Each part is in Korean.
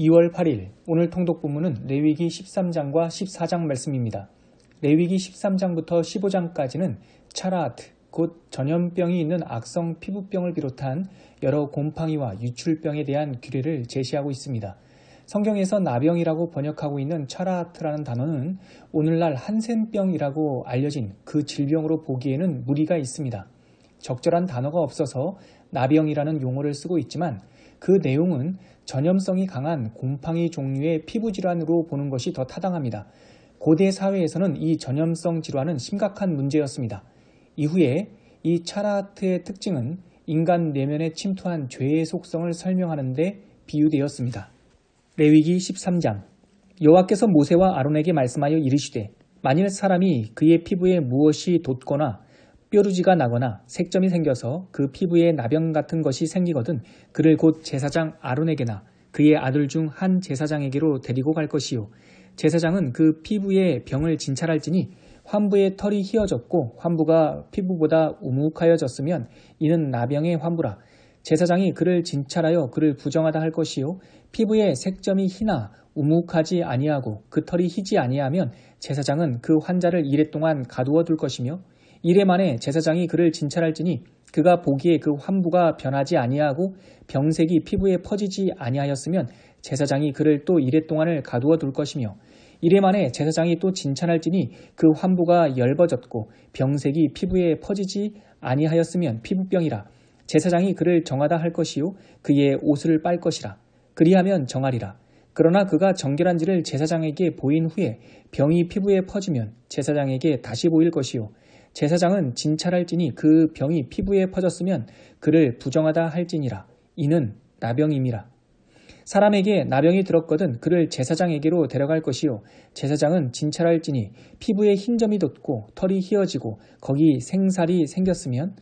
2월 8일 오늘 통독부문은 레위기 13장과 14장 말씀입니다. 레위기 13장부터 15장까지는 차라트, 곧 전염병이 있는 악성 피부병을 비롯한 여러 곰팡이와 유출병에 대한 규례를 제시하고 있습니다. 성경에서 나병이라고 번역하고 있는 차라트라는 단어는 오늘날 한센병이라고 알려진 그 질병으로 보기에는 무리가 있습니다. 적절한 단어가 없어서 나병이라는 용어를 쓰고 있지만 그 내용은 전염성이 강한 곰팡이 종류의 피부 질환으로 보는 것이 더 타당합니다. 고대 사회에서는 이 전염성 질환은 심각한 문제였습니다. 이후에 이 차라트의 특징은 인간 내면에 침투한 죄의 속성을 설명하는 데 비유되었습니다. 레위기 13장 여호와께서 모세와 아론에게 말씀하여 이르시되 만일 사람이 그의 피부에 무엇이 돋거나 뾰루지가 나거나 색점이 생겨서 그 피부에 나병 같은 것이 생기거든 그를 곧 제사장 아론에게나 그의 아들 중 한 제사장에게로 데리고 갈 것이요. 제사장은 그 피부에 병을 진찰할지니 환부의 털이 휘어졌고 환부가 피부보다 우묵하여졌으면 이는 나병의 환부라. 제사장이 그를 진찰하여 그를 부정하다 할 것이요. 피부에 색점이 희나 우묵하지 아니하고 그 털이 희지 아니하면 제사장은 그 환자를 이래 동안 가두어 둘 것이며 이래 만에 제사장이 그를 진찰할지니 그가 보기에 그 환부가 변하지 아니하고 병색이 피부에 퍼지지 아니하였으면 제사장이 그를 또 이래 동안을 가두어 둘 것이며 이래 만에 제사장이 또 진찰할지니 그 환부가 열버졌고 병색이 피부에 퍼지지 아니하였으면 피부병이라 제사장이 그를 정하다 할 것이요 그의 옷을 빨 것이라 그리하면 정하리라. 그러나 그가 정결한지를 제사장에게 보인 후에 병이 피부에 퍼지면 제사장에게 다시 보일 것이요 제사장은 진찰할지니 그 병이 피부에 퍼졌으면 그를 부정하다 할지니라. 이는 나병임이라. 사람에게 나병이 들었거든 그를 제사장에게로 데려갈 것이요. 제사장은 진찰할지니 피부에 흰 점이 돋고 털이 휘어지고 거기 생살이 생겼으면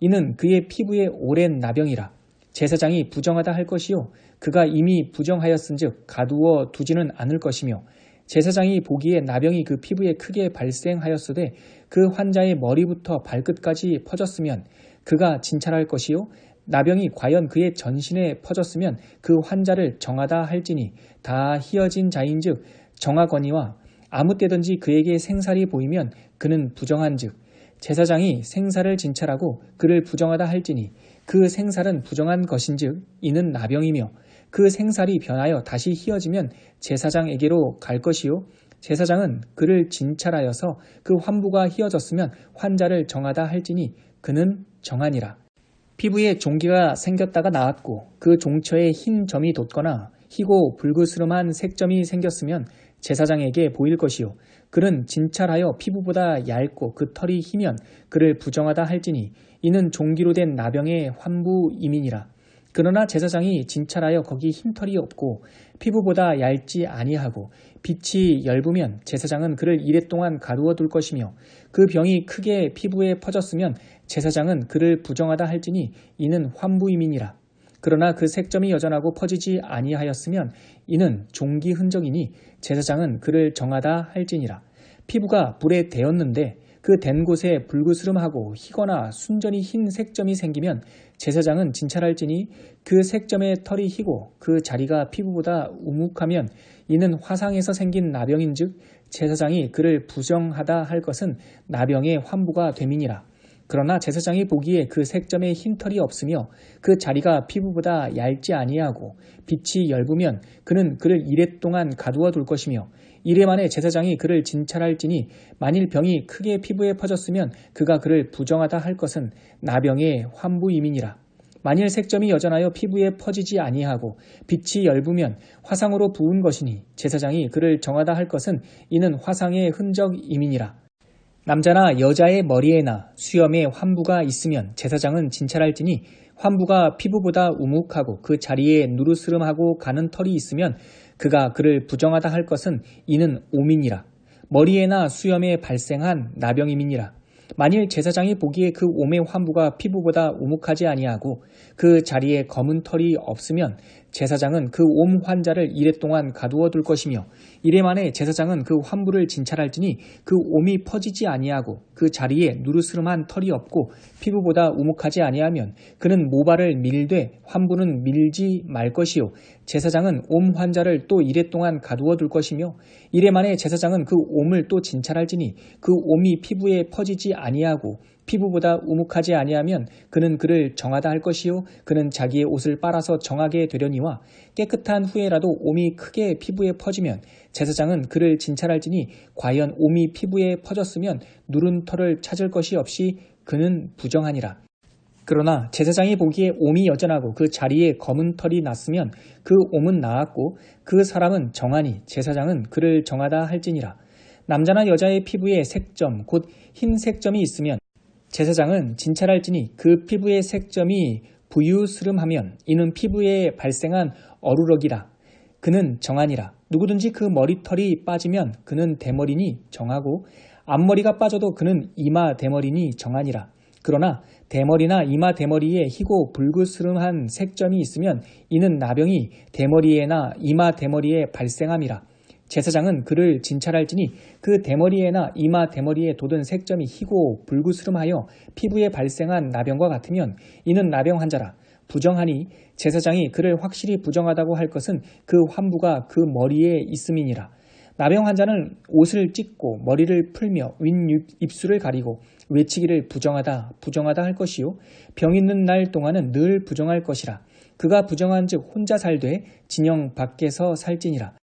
이는 그의 피부에 오랜 나병이라. 제사장이 부정하다 할 것이요. 그가 이미 부정하였은즉 가두어 두지는 않을 것이며 제사장이 보기에 나병이 그 피부에 크게 발생하였으되 그 환자의 머리부터 발끝까지 퍼졌으면 그가 진찰할 것이요. 나병이 과연 그의 전신에 퍼졌으면 그 환자를 정하다 할지니 다 희어진 자인즉 정하거니와 아무 때든지 그에게 생살이 보이면 그는 부정한즉 제사장이 생살을 진찰하고 그를 부정하다 할지니 그 생살은 부정한 것인즉 이는 나병이며 그 생살이 변하여 다시 희어지면 제사장에게로 갈 것이요 제사장은 그를 진찰하여서 그 환부가 희어졌으면 환자를 정하다 할지니 그는 정하니라. 피부에 종기가 생겼다가 나았고 그 종처에 흰 점이 돋거나 희고 불그스름한 색점이 생겼으면 제사장에게 보일 것이요. 그는 진찰하여 피부보다 얇고 그 털이 희면 그를 부정하다 할지니 이는 종기로 된 나병의 환부 이민이라. 그러나 제사장이 진찰하여 거기 흰털이 없고 피부보다 얇지 아니하고 빛이 엷으면 제사장은 그를 이랫동안 가두어 둘 것이며 그 병이 크게 피부에 퍼졌으면 제사장은 그를 부정하다 할지니 이는 환부임이니라. 그러나 그 색점이 여전하고 퍼지지 아니하였으면 이는 종기 흔적이니 제사장은 그를 정하다 할지니라. 피부가 불에 대었는데 그 된 곳에 불그스름하고 희거나 순전히 흰 색점이 생기면 제사장은 진찰할지니 그 색점의 털이 희고 그 자리가 피부보다 우묵하면 이는 화상에서 생긴 나병인즉 제사장이 그를 부정하다 할 것은 나병의 환부가 되민이라. 그러나 제사장이 보기에 그 색점에 흰 털이 없으며 그 자리가 피부보다 얇지 아니하고 빛이 엷으면 그는 그를 이랫동안 가두어 둘 것이며 이래 만에 제사장이 그를 진찰할지니 만일 병이 크게 피부에 퍼졌으면 그가 그를 부정하다 할 것은 나병의 환부이민이라. 만일 색점이 여전하여 피부에 퍼지지 아니하고 빛이 엷으면 화상으로 부은 것이니 제사장이 그를 정하다 할 것은 이는 화상의 흔적 이민이라. 남자나 여자의 머리에나 수염에 환부가 있으면 제사장은 진찰할지니 환부가 피부보다 우묵하고 그 자리에 누르스름하고 가는 털이 있으면 그가 그를 부정하다 할 것은 이는 오민이라. 머리에나 수염에 발생한 나병이민이라. 만일 제사장이 보기에 그 오매 환부가 피부보다 우묵하지 아니하고 그 자리에 검은 털이 없으면 제사장은 그 옴 환자를 이래 동안 가두어 둘 것이며 이래 만에 제사장은 그 환부를 진찰할지니 그 옴이 퍼지지 아니하고 그 자리에 누르스름한 털이 없고 피부보다 우묵하지 아니하면 그는 모발을 밀되 환부는 밀지 말 것이요. 제사장은 옴 환자를 또 이래 동안 가두어 둘 것이며 이래 만에 제사장은 그 옴을 또 진찰할지니 그 옴이 피부에 퍼지지 아니하고 피부보다 우묵하지 아니하면 그는 그를 정하다 할 것이요 그는 자기의 옷을 빨아서 정하게 되려니와 깨끗한 후에라도 옴이 크게 피부에 퍼지면 제사장은 그를 진찰할지니 과연 옴이 피부에 퍼졌으면 누른 털을 찾을 것이 없이 그는 부정하니라. 그러나 제사장이 보기에 옴이 여전하고 그 자리에 검은 털이 났으면 그 옴은 나았고 그 사람은 정하니 제사장은 그를 정하다 할지니라. 남자나 여자의 피부에 색점 곧 흰 색점이 있으면 제사장은 진찰할지니 그 피부의 색점이 부유스름하면 이는 피부에 발생한 어루럭이라. 그는 정하니라. 누구든지 그 머리털이 빠지면 그는 대머리니 정하고 앞머리가 빠져도 그는 이마 대머리니 정하니라. 그러나 대머리나 이마 대머리에 희고 불그스름한 색점이 있으면 이는 나병이 대머리에나 이마 대머리에 발생함이라 제사장은 그를 진찰할지니 그 대머리에나 이마 대머리에 돋은 색점이 희고 불구스름하여 피부에 발생한 나병과 같으면 이는 나병 환자라. 부정하니 제사장이 그를 확실히 부정하다고 할 것은 그 환부가 그 머리에 있음이니라. 나병 환자는 옷을 찢고 머리를 풀며 윗 입술을 가리고 외치기를 부정하다 부정하다 할 것이요. 병 있는 날 동안은 늘 부정할 것이라. 그가 부정한즉 혼자 살되 진영 밖에서 살지니라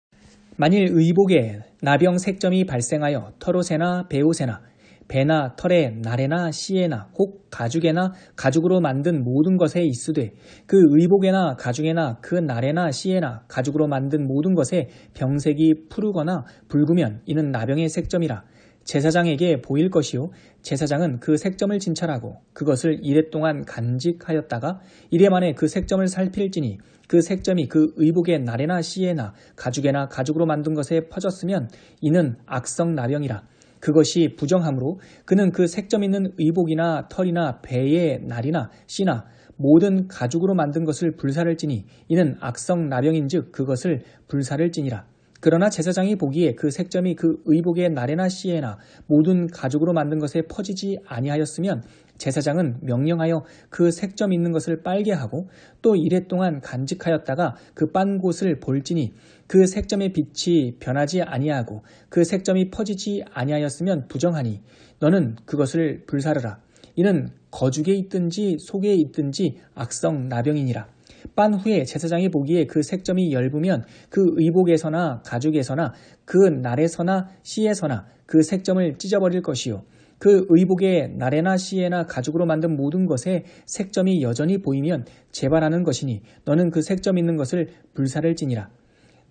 만일 의복에 나병 색점이 발생하여 털옷에나 배옷에나 배나 털에 나래나 씨에나 혹 가죽에나 가죽으로 만든 모든 것에 있으되 그 의복에나 가죽에나 그 나래나 씨에나 가죽으로 만든 모든 것에 병색이 푸르거나 붉으면 이는 나병의 색점이라 제사장에게 보일 것이요. 제사장은 그 색점을 진찰하고 그것을 이래 동안 간직하였다가 이래 만에 그 색점을 살필지니 그 색점이 그 의복의 나래나 씨에나 가죽에나 가죽으로 만든 것에 퍼졌으면 이는 악성 나병이라. 그것이 부정함으로 그는 그 색점 있는 의복이나 털이나 배의 날이나 씨나 모든 가죽으로 만든 것을 불사를 지니 이는 악성 나병인즉 그것을 불사를 지니라 그러나 제사장이 보기에 그 색점이 그 의복의 나래나 씨에나 모든 가죽으로 만든 것에 퍼지지 아니하였으면 제사장은 명령하여 그 색점 있는 것을 빨게 하고 또 이래 동안 간직하였다가 그 빤 곳을 볼지니 그 색점의 빛이 변하지 아니하고 그 색점이 퍼지지 아니하였으면 부정하니 너는 그것을 불사르라. 이는 거죽에 있든지 속에 있든지 악성 나병이니라. 빤 후에 제사장이 보기에 그 색점이 엷으면 그 의복에서나 가죽에서나 그 날에서나 씨에서나 그 색점을 찢어버릴 것이요. 그 의복의 날에나 씨에나 가죽으로 만든 모든 것에 색점이 여전히 보이면 재발하는 것이니 너는 그 색점 있는 것을 불사를 지니라.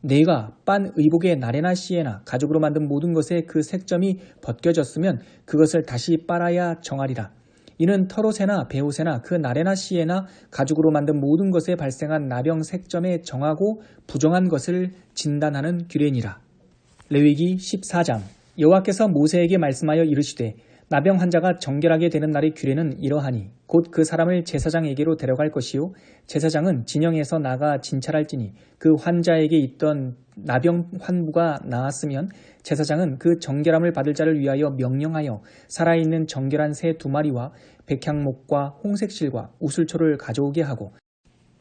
내가 빤 의복의 날에나 씨에나 가죽으로 만든 모든 것에 그 색점이 벗겨졌으면 그것을 다시 빨아야 정하리라. 이는 털옷에나 배옷에나 그 나래나 씨에나 가죽으로 만든 모든 것에 발생한 나병 색점에 정하고 부정한 것을 진단하는 규례니라. 레위기 14장 여호와께서 모세에게 말씀하여 이르시되 나병 환자가 정결하게 되는 날의 규례는 이러하니 곧 그 사람을 제사장에게로 데려갈 것이요. 제사장은 진영에서 나가 진찰할지니 그 환자에게 있던 나병 환부가 나았으면 제사장은 그 정결함을 받을 자를 위하여 명령하여 살아있는 정결한 새 두 마리와 백향목과 홍색실과 우슬초를 가져오게 하고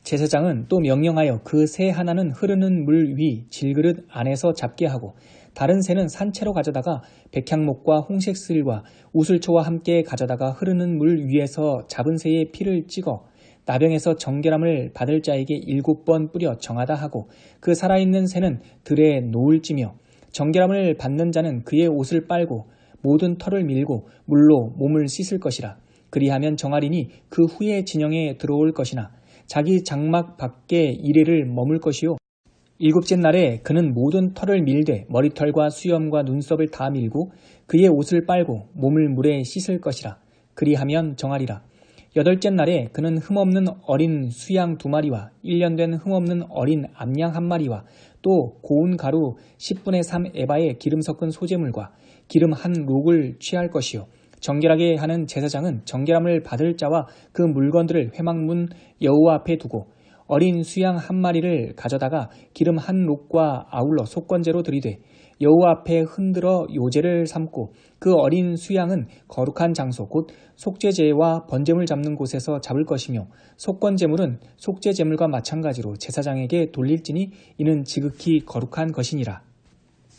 제사장은 또 명령하여 그 새 하나는 흐르는 물 위 질그릇 안에서 잡게 하고 다른 새는 산채로 가져다가 백향목과 홍색슬과 우슬초와 함께 가져다가 흐르는 물 위에서 잡은 새의 피를 찍어 나병에서 정결함을 받을 자에게 일곱 번 뿌려 정하다 하고 그 살아있는 새는 들에 놓을지며 정결함을 받는 자는 그의 옷을 빨고 모든 털을 밀고 물로 몸을 씻을 것이라. 그리하면 정하리니 그 후에 진영에 들어올 것이나 자기 장막 밖에 이래를 머물 것이요 일곱째 날에 그는 모든 털을 밀되 머리털과 수염과 눈썹을 다 밀고 그의 옷을 빨고 몸을 물에 씻을 것이라. 그리하면 정하리라. 여덟째 날에 그는 흠없는 어린 수양 두 마리와 1년 된 흠없는 어린 암양 한 마리와 또 고운 가루 10분의 3 에바의 기름 섞은 소재물과 기름 한 록을 취할 것이요. 정결하게 하는 제사장은 정결함을 받을 자와 그 물건들을 회막문 여호와 앞에 두고 어린 수양 한 마리를 가져다가 기름 한 록과 아울러 속건제로 들이되 여호와 앞에 흔들어 요제를 삼고 그 어린 수양은 거룩한 장소 곧 속죄제와 번제물 잡는 곳에서 잡을 것이며 속건제물은 속죄제물과 마찬가지로 제사장에게 돌릴지니 이는 지극히 거룩한 것이니라.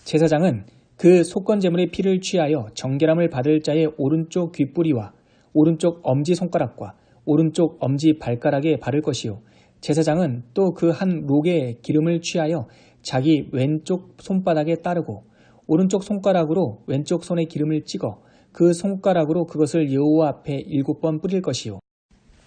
제사장은 그 속건제물의 피를 취하여 정결함을 받을 자의 오른쪽 귓뿌리와 오른쪽 엄지 손가락과 오른쪽 엄지 발가락에 바를 것이요 제사장은 또 그 한 록의 기름을 취하여 자기 왼쪽 손바닥에 따르고 오른쪽 손가락으로 왼쪽 손에 기름을 찍어 그 손가락으로 그것을 여호와 앞에 일곱 번 뿌릴 것이요.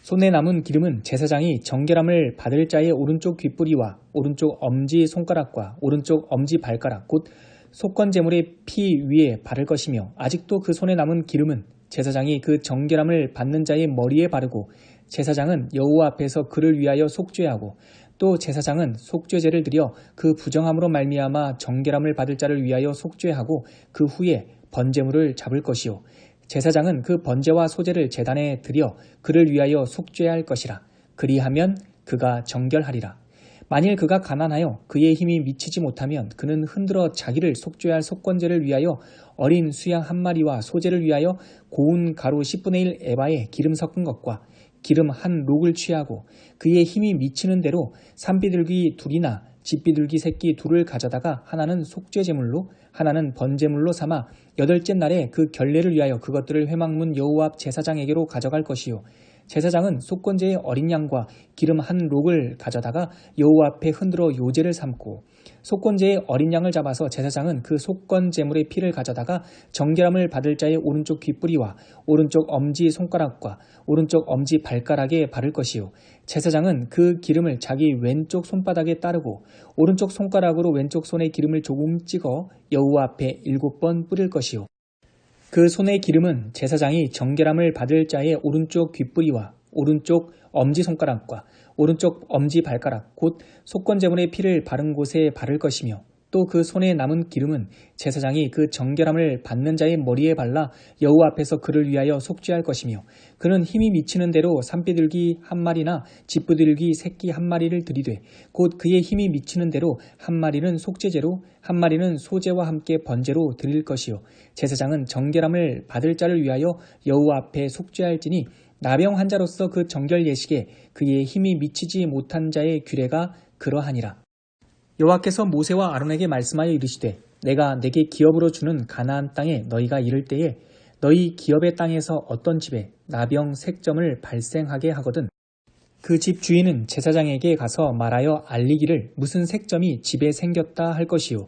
손에 남은 기름은 제사장이 정결함을 받을 자의 오른쪽 귓뿌리와 오른쪽 엄지 손가락과 오른쪽 엄지 발가락 곧 속건 제물의 피 위에 바를 것이며 아직도 그 손에 남은 기름은 제사장이 그 정결함을 받는 자의 머리에 바르고 제사장은 여호와 앞에서 그를 위하여 속죄하고 또 제사장은 속죄제를 드려 그 부정함으로 말미암아 정결함을 받을 자를 위하여 속죄하고 그 후에 번제물을 잡을 것이요. 제사장은 그 번제와 소제를 제단에 드려 그를 위하여 속죄할 것이라. 그리하면 그가 정결하리라. 만일 그가 가난하여 그의 힘이 미치지 못하면 그는 흔들어 자기를 속죄할 속건제를 위하여 어린 수양 한 마리와 소제를 위하여 고운 가루 10분의 1 에바에 기름 섞은 것과 기름 한 록을 취하고 그의 힘이 미치는 대로 산비둘기 둘이나 집비둘기 새끼 둘을 가져다가 하나는 속죄제물로 하나는 번제물로 삼아 여덟째 날에 그 결례를 위하여 그것들을 회막문 여호와 앞 제사장에게로 가져갈 것이요 제사장은 속건제의 어린 양과 기름 한 록을 가져다가 여호와 앞에 흔들어 요제를 삼고 속건제의 어린 양을 잡아서 제사장은 그 속건 제물의 피를 가져다가 정결함을 받을 자의 오른쪽 귓뿌리와 오른쪽 엄지 손가락과 오른쪽 엄지 발가락에 바를 것이요. 제사장은 그 기름을 자기 왼쪽 손바닥에 따르고 오른쪽 손가락으로 왼쪽 손에 기름을 조금 찍어 여호와 앞에 일곱 번 뿌릴 것이요 그 손의 기름은 제사장이 정결함을 받을 자의 오른쪽 귓뿌리와 오른쪽 엄지손가락과 오른쪽 엄지발가락 곧 속건제물의 피를 바른 곳에 바를 것이며 또 그 손에 남은 기름은 제사장이 그 정결함을 받는 자의 머리에 발라 여호와 앞에서 그를 위하여 속죄할 것이며 그는 힘이 미치는 대로 산비둘기 한 마리나 집부들기 새끼 한 마리를 들이되 곧 그의 힘이 미치는 대로 한 마리는 속죄제로 한 마리는 소제와 함께 번제로 드릴 것이요 제사장은 정결함을 받을 자를 위하여 여호와 앞에 속죄할지니 나병 환자로서 그 정결 예식에 그의 힘이 미치지 못한 자의 규례가 그러하니라. 여호와께서 모세와 아론에게 말씀하여 이르시되 내가 내게 기업으로 주는 가나안 땅에 너희가 이를 때에 너희 기업의 땅에서 어떤 집에 나병 색점을 발생하게 하거든. 그 집 주인은 제사장에게 가서 말하여 알리기를 무슨 색점이 집에 생겼다 할 것이요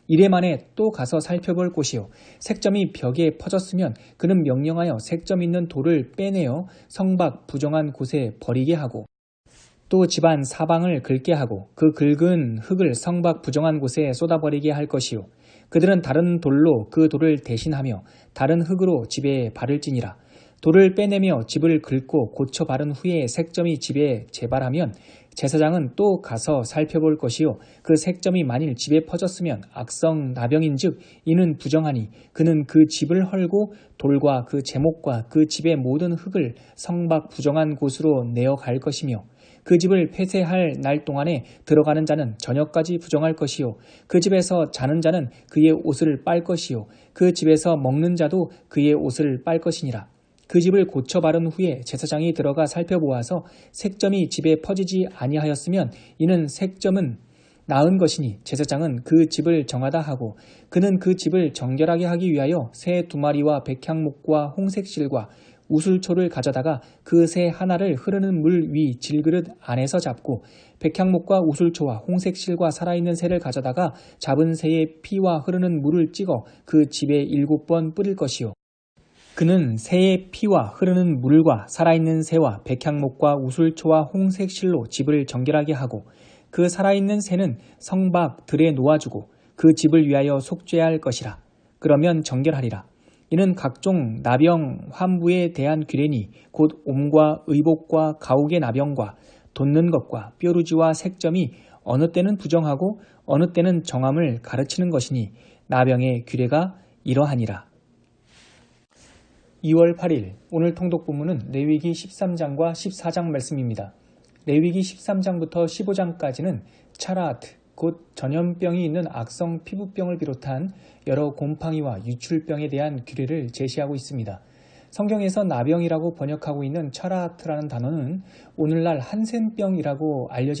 이래 만에 또 가서 살펴볼 곳이요. 색점이 벽에 퍼졌으면 그는 명령하여 색점 있는 돌을 빼내어 성박 부정한 곳에 버리게 하고 또 집안 사방을 긁게 하고 그 긁은 흙을 성박 부정한 곳에 쏟아버리게 할 것이요. 그들은 다른 돌로 그 돌을 대신하며 다른 흙으로 집에 바를지니라. 돌을 빼내며 집을 긁고 고쳐 바른 후에 색점이 집에 재발하면 제사장은 또 가서 살펴볼 것이요. 그 색점이 만일 집에 퍼졌으면 악성 나병인즉 이는 부정하니 그는 그 집을 헐고 돌과 그 제목과 그 집의 모든 흙을 성박 부정한 곳으로 내어 갈 것이며 그 집을 폐쇄할 날 동안에 들어가는 자는 저녁까지 부정할 것이요. 그 집에서 자는 자는 그의 옷을 빨 것이요. 그 집에서 먹는 자도 그의 옷을 빨 것이니라 그 집을 고쳐 바른 후에 제사장이 들어가 살펴보아서 색점이 집에 퍼지지 아니하였으면 이는 색점은 나은 것이니 제사장은 그 집을 정하다 하고 그는 그 집을 정결하게 하기 위하여 새 두 마리와 백향목과 홍색실과 우술초를 가져다가 그 새 하나를 흐르는 물 위 질그릇 안에서 잡고 백향목과 우술초와 홍색실과 살아있는 새를 가져다가 잡은 새의 피와 흐르는 물을 찍어 그 집에 일곱 번 뿌릴 것이요 그는 새의 피와 흐르는 물과 살아있는 새와 백향목과 우술초와 홍색 실로 집을 정결하게 하고 그 살아있는 새는 성박 들에 놓아주고 그 집을 위하여 속죄할 것이라. 그러면 정결하리라. 이는 각종 나병, 환부에 대한 규례니 곧 옴과 의복과 가옥의 나병과 돋는 것과 뾰루지와 색점이 어느 때는 부정하고 어느 때는 정함을 가르치는 것이니 나병의 규례가 이러하니라. 2월 8일 오늘 통독 본문은 레위기 13장과 14장 말씀입니다. 레위기 13장부터 15장까지는 차라트 곧 전염병이 있는 악성 피부병을 비롯한 여러 곰팡이와 유출병에 대한 규례를 제시하고 있습니다. 성경에서 나병이라고 번역하고 있는 차라트라는 단어는 오늘날 한센병이라고 알려진